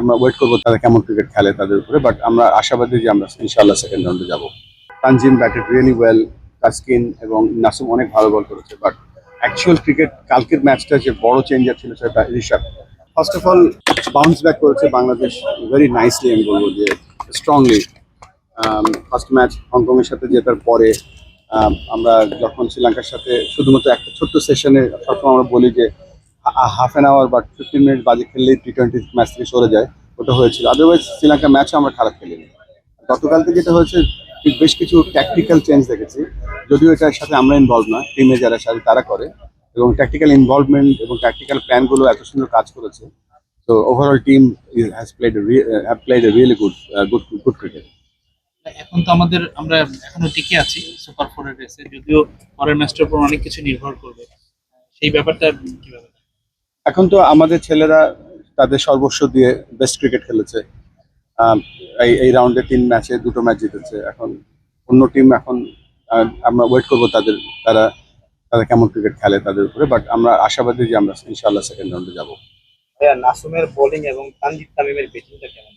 আমরা ওয়েট করব তারা কেমন ক্রিকেট খেলে তাদের উপরে বাট আমরা আশাবাদী যে আমরা ইনশাল্লাহ সেকেন্ড রাউন্ডে যাব। Tanzim batted really well Taskin এবং নাসুম অনেক ভালো বল করেছে বাট অ্যাকচুয়াল ক্রিকেট কালকের ম্যাচটা যে বড় চেঞ্জার ছিল সেটা Rishabh. First off all bounce back করেছে বাংলাদেশ ভেরি নাইসলি আমি বলব যে স্ট্রংলি ফার্স্ট ম্যাচ হংকংয়ের সাথে জেতার পরে আমরা যখন শ্রীলঙ্কার সাথে শুধুমাত্র একটা ছোট্ট সেশনে সবসময় আমরা বলি যে হাফ অ্যান আওয়ার বা ফিফটিন মিনিট বাজে খেললেই টি টোয়েন্টি ম্যাচ থেকে সরে যায়। ওটা হয়েছিল। আদারওয়াইজ শ্রীলঙ্কা ম্যাচও আমরা খারাপ খেলিনি। গতকালকে যেটা হয়েছে বেশ কিছু ট্যাকটিক্যাল চেঞ্জ দেখেছি। যদিও এটার সাথে আমরা ইনভলভ না টিমে যারা সাথে তারা করে। এবং ট্যাকটিক্যাল ইনভলভমেন্ট এবং ট্যাকটিক্যাল প্ল্যানগুলো এত সুন্দর কাজ করেছে। তো overall team has played have played a really good good good cricket এখন তো আমাদের, আমরা এখনও টিকে আছি সুপার ফোরের রেসে যদিও পরের ম্যাচটার উপর অনেক কিছু নির্ভর করবে। সেই ব্যাপারটা কীভাবে? এখন তো আমাদের ছেলেরা তাদের সর্বস্ব দিয়ে বেস্ট ক্রিকেট খেলেছে। এই এই রাউন্ডে তিন ম্যাচে দুটো ম্যাচ জিতেছে। এখন অন্য টিম এখন আমরা ওয়েট করব তাদের তারা তারা কেমন ক্রিকেট খেলে তাদের উপরে। বাট আমরা আশাবাদী যে আমরা ইনশাল্লাহ সেকেন্ড রাউন্ডে যাব। নাসুমের বোলিং এবং তানজিদ তামিমের ব্যাটিংটা কেমন?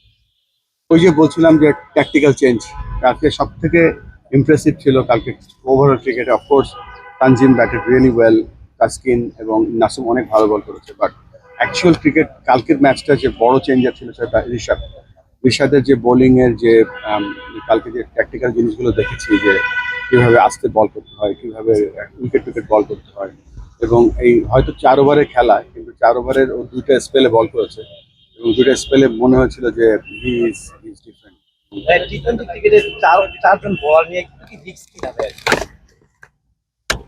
ওই যে বলছিলাম যে ট্যাকটিক্যাল চেঞ্জ কালকে সব থেকে ইমপ্রেসিভ ছিল কালকে ওভারঅল ক্রিকেটে of course Tanzim batted really well Taskin এবং নাসুম অনেক ভালো বল করেছে বাট অ্যাকচুয়াল ক্রিকেট কালকের ম্যাচটা যে বড় চেঞ্জার ছিল সেটা ঋষভ ঋষাদের যে বোলিং এর যে কালকে যে ট্যাকটিক্যাল জিনিসগুলো দেখেছি যে কীভাবে আস্তে বল করতে হয়, কীভাবে উইকেট উইকেট বল করতে হয়, এবং এই হয়তো চার ওভারের খেলা, কিন্তু চার ওভারের ও দুইটা স্পেলে বল করেছে, এবং দুইটা স্পেলে মনে হয়েছিল যে he is different T twenty ক্রিকেটের চার, চারজন নিয়ে কি রিস্ক কি?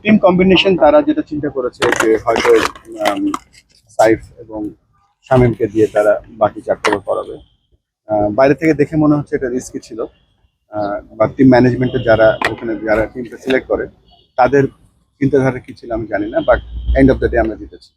টিম কম্বিনেশন তারা যেটা চিন্তা করেছে যে হয়তো সাইফ এবং শামীমকে দিয়ে তারা বাকি চারটে ওভার করাবে বাইরে থেকে দেখে মনে হচ্ছে এটা রিস্কি ছিল। বা টিম ম্যানেজমেন্টে যারা ওখানে, যারা টিমটা সিলেক্ট করে, তাদের চিন্তাধারা কি ছিল আমি জানি না but end of the day আমরা জিতেছি।